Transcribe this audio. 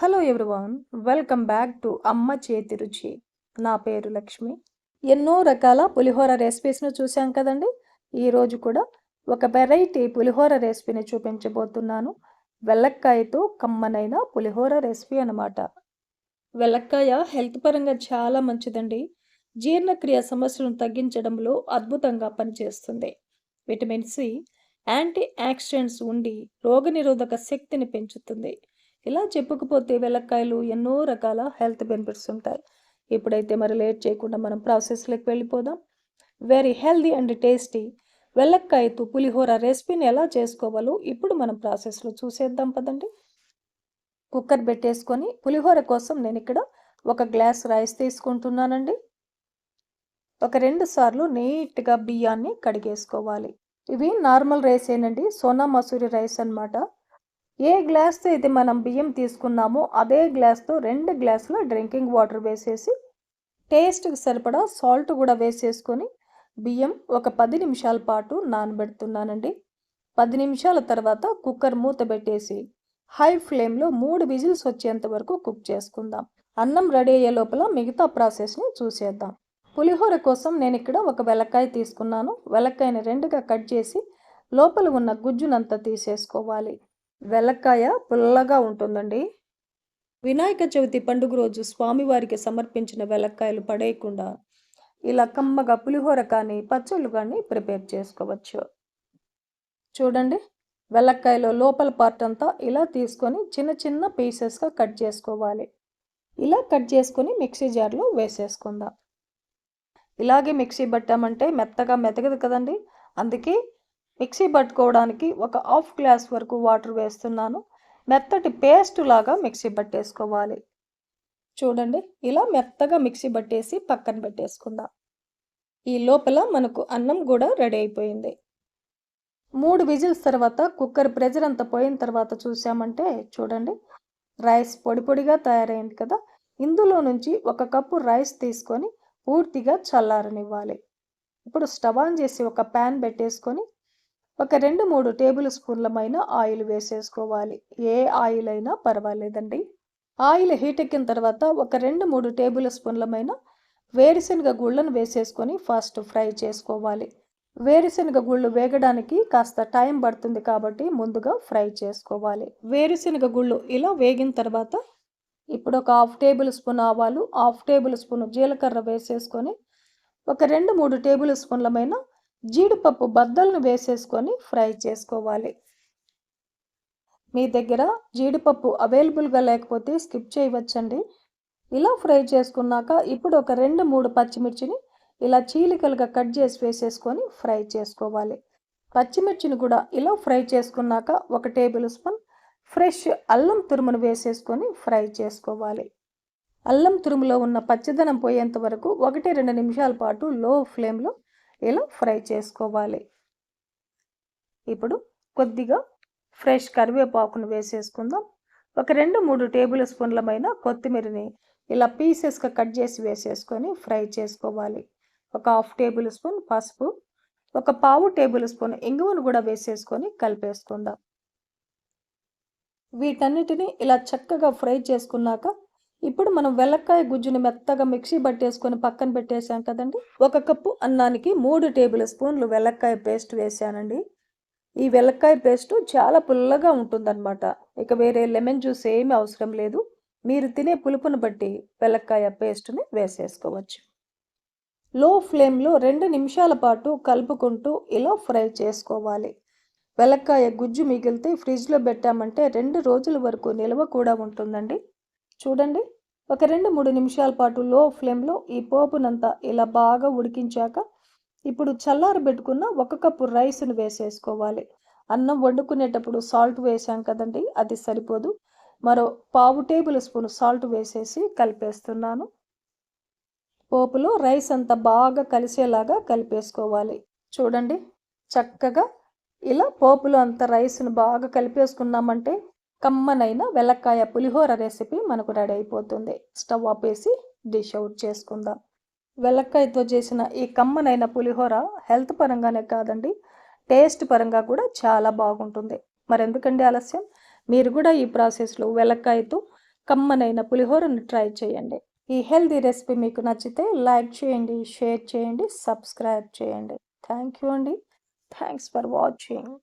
Hello everyone welcome back to Amma Chethi Ruchi నా పేరు లక్ష్మి. ఎన్నో రకాల పులిహోర రెసిపీస్ను చూసాం కదండి? ఈరోజు కూడా ఒక వెరైటీ పులిహోర రెసిపీని చూపించబోతున్నాను. వెల్లక్కాయతో కమ్మనైన పులిహోర రెసిపీ అనమాట వెల్లక్కాయ హెల్త్ పరంగా చాలా మంచిదండి. జీర్ణక్రియ సమస్యలను తగ్గించడంలో అద్భుతంగా పనిచేస్తుంది. విటమిన్ సి యాంటీ ఆక్సిడెంట్స్ ఉండి రోగనిరోధక శక్తిని పెంచుతుంది. ఇలా చెప్పుకుపోతే వెలక్కాయలు ఎన్నో రకాల హెల్త్ బెనిఫిట్స్ ఉంటాయి. ఇప్పుడైతే మరి లేట్ చేయకుండా మనం ప్రాసెస్లోకి వెళ్ళిపోదాం. వెరీ హెల్దీ అండ్ టేస్టీ వెల్లక్కాయతో పులిహోర రెసిపీని ఎలా చేసుకోవాలో ఇప్పుడు మనం ప్రాసెస్లో చూసేద్దాం పదండి. కుక్కర్ పెట్టేసుకొని పులిహోర కోసం నేను ఇక్కడ ఒక గ్లాస్ రైస్ తీసుకుంటున్నానండి. ఒక రెండు సార్లు నీట్గా బియ్యాన్ని కడిగేసుకోవాలి. ఇవి నార్మల్ రైస్ ఏనండి సోనా మసూరి రైస్ అనమాట ఏ గ్లాస్తో అయితే మనం బియ్యం తీసుకున్నామో అదే గ్లాస్తో రెండు గ్లాసుల డ్రింకింగ్ వాటర్ వేసేసి టేస్ట్కి సరిపడా సాల్ట్ కూడా వేసేసుకొని బియ్యం ఒక పది నిమిషాల పాటు నానబెడుతున్నానండి. పది నిమిషాల తర్వాత కుక్కర్ మూత పెట్టేసి హై ఫ్లేమ్లో మూడు విజిల్స్ వచ్చేంత వరకు కుక్ చేసుకుందాం. అన్నం రెడీ అయ్యే లోపల మిగతా ప్రాసెస్ని చూసేద్దాం. పులిహోర కోసం నేను ఇక్కడ ఒక వెలక్కాయ తీసుకున్నాను. వెలక్కాయని రెండుగా కట్ చేసి లోపల ఉన్న గుజ్జునంతా తీసేసుకోవాలి. వెలక్కాయ పుల్లగా ఉంటుందండి. వినాయక చవితి పండుగ రోజు స్వామివారికి సమర్పించిన వెలక్కాయలు పడేయకుండా ఇలా కమ్మగా పులిహోర కానీ పచ్చళ్ళు కానీ ప్రిపేర్ చేసుకోవచ్చు. చూడండి వెల్లక్కాయలో లోపల పార్ట్ అంతా ఇలా తీసుకొని చిన్న చిన్న పీసెస్గా కట్ చేసుకోవాలి. ఇలా కట్ చేసుకొని మిక్సీ జార్లో వేసేసుకుందాం. ఇలాగే మిక్సీ పట్టామంటే మెత్తగా మెతగదు కదండి. అందుకే మిక్సీ పట్టుకోవడానికి ఒక హాఫ్ గ్లాస్ వరకు వాటర్ వేస్తున్నాను. మెత్తటి పేస్ట్ లాగా మిక్సీ పట్టేసుకోవాలి. చూడండి ఇలా మెత్తగా మిక్సీ పట్టేసి పక్కన పెట్టేసుకుందాం. ఈ లోపల మనకు అన్నం కూడా రెడీ అయిపోయింది. మూడు విజిల్స్ తర్వాత కుక్కర్ ప్రెజర్ అంతా పోయిన తర్వాత చూసామంటే చూడండి రైస్ పొడి పొడిగా తయారైంది కదా. ఇందులో నుంచి ఒక కప్పు రైస్ తీసుకొని పూర్తిగా చల్లారనివ్వాలి. ఇప్పుడు స్టవ్ ఆన్ చేసి ఒక ప్యాన్ పెట్టేసుకొని ఒక రెండు మూడు టేబుల్ స్పూన్లమైన ఆయిల్ వేసేసుకోవాలి. ఏ ఆయిల్ అయినా పర్వాలేదండి. ఆయిల్ హీట్ ఎక్కిన తర్వాత ఒక రెండు మూడు టేబుల్ స్పూన్లమైన వేరుశనగ గుళ్ళను వేసేసుకొని ఫస్ట్ ఫ్రై చేసుకోవాలి. వేరుశనగ గుళ్ళు వేగడానికి కాస్త టైం పడుతుంది కాబట్టి ముందుగా ఫ్రై చేసుకోవాలి. వేరుశనగ గుళ్ళు ఇలా వేగిన తర్వాత ఇప్పుడు ఒక హాఫ్ టేబుల్ స్పూన్ ఆవాలు హాఫ్ టేబుల్ స్పూన్ జీలకర్ర వేసేసుకొని ఒక రెండు మూడు టేబుల్ స్పూన్లమైన జీడిపప్పు బద్దలను వేసేసుకొని ఫ్రై చేసుకోవాలి. మీ దగ్గర జీడిపప్పు అవైలబుల్గా లేకపోతే స్కిప్ చేయవచ్చండి. ఇలా ఫ్రై చేసుకున్నాక ఇప్పుడు ఒక రెండు మూడు పచ్చిమిర్చిని ఇలా చీలికలుగా కట్ చేసి వేసేసుకొని ఫ్రై చేసుకోవాలి. పచ్చిమిర్చిని కూడా ఇలా ఫ్రై చేసుకున్నాక ఒక టేబుల్ స్పూన్ ఫ్రెష్ అల్లం తురుమును వేసేసుకొని ఫ్రై చేసుకోవాలి. అల్లం తురుములో ఉన్న పచ్చదనం పోయేంత వరకు ఒకటి రెండు నిమిషాల పాటు లో ఫ్లేమ్లో ఇలా ఫ్రై చేసుకోవాలి? ఇప్పుడు కొద్దిగా ఫ్రెష్ కరివేపాకును వేసేసుకుందాం. ఒక రెండు మూడు టేబుల్ స్పూన్లమైన కొత్తిమీరని ఇలా పీసెస్గా కట్ చేసి వేసేసుకొని ఫ్రై చేసుకోవాలి. ఒక హాఫ్ టేబుల్ స్పూన్ పసుపు ఒక పావు టేబుల్ స్పూన్ ఇంగువను కూడా వేసేసుకొని కలిపేసుకుందాం. వీటన్నిటిని ఇలా చక్కగా ఫ్రై చేసుకున్నాక ఇప్పుడు మనం వెల్లక్కాయ గుజ్జుని మెత్తగా మిక్సీ పట్టేసుకొని పక్కన పెట్టేసాం కదండి. ఒక కప్పు అన్నానికి మూడు టేబుల్ స్పూన్లు వెల్లక్కాయ పేస్ట్ వేసానండి ఈ వెల్లక్కాయ పేస్ట్ చాలా పుల్లగా ఉంటుందన్నమాట. ఇక వేరే లెమన్ జ్యూస్ ఏమీ అవసరం లేదు. మీరు తినే పులుపును బట్టి వెల్లక్కాయ పేస్ట్ని వేసేసుకోవచ్చు. లో ఫ్లేమ్లో రెండు నిమిషాల పాటు కలుపుకుంటూ ఇలా ఫ్రై చేసుకోవాలి. వెల్లక్కాయ గుజ్జు మిగిలితే ఫ్రిడ్జ్లో పెట్టామంటే రెండు రోజుల వరకు నిల్వ కూడా ఉంటుందండి. చూడండి. ఒక రెండు మూడు నిమిషాల పాటు లో ఫ్లేమ్లో ఈ పోపునంతా ఇలా బాగా ఉడికించాక ఇప్పుడు చల్లారబెట్టుకున్న ఒక కప్పు రైస్ను వేసేసుకోవాలి. అన్నం వండుకునేటప్పుడు సాల్ట్ వేసాం కదండి అది సరిపోదు. మరో పావు టేబుల్ స్పూన్ సాల్ట్ వేసేసి కలిపేస్తున్నాను. పోపులో రైస్ అంతా బాగా కలిసేలాగా కలిపేసుకోవాలి. చూడండి చక్కగా ఇలా పోపులో అంత రైస్ను బాగా కలిపేసుకున్నామంటే కమ్మనైన వెల్లక్కాయ పులిహోర రెసిపీ మనకు రెడీ అయిపోతుంది. స్టవ్ ఆపేసి డిష్ అవుట్ చేసుకుందాం. వెల్లక్కాయతో చేసిన ఈ కమ్మనైన పులిహోర హెల్త్ పరంగానే కాదండి టేస్ట్ పరంగా కూడా చాలా బాగుంటుంది. మరి ఎందుకండి ఆలస్యం? మీరు కూడా ఈ ప్రాసెస్లో వెల్లక్కాయతో కమ్మనైన పులిహోరను ట్రై చేయండి. ఈ హెల్దీ రెసిపీ మీకు నచ్చితే లైక్ చేయండి షేర్ చేయండి సబ్స్క్రైబ్ చేయండి. థ్యాంక్ యూ అండి. Thanks for watching.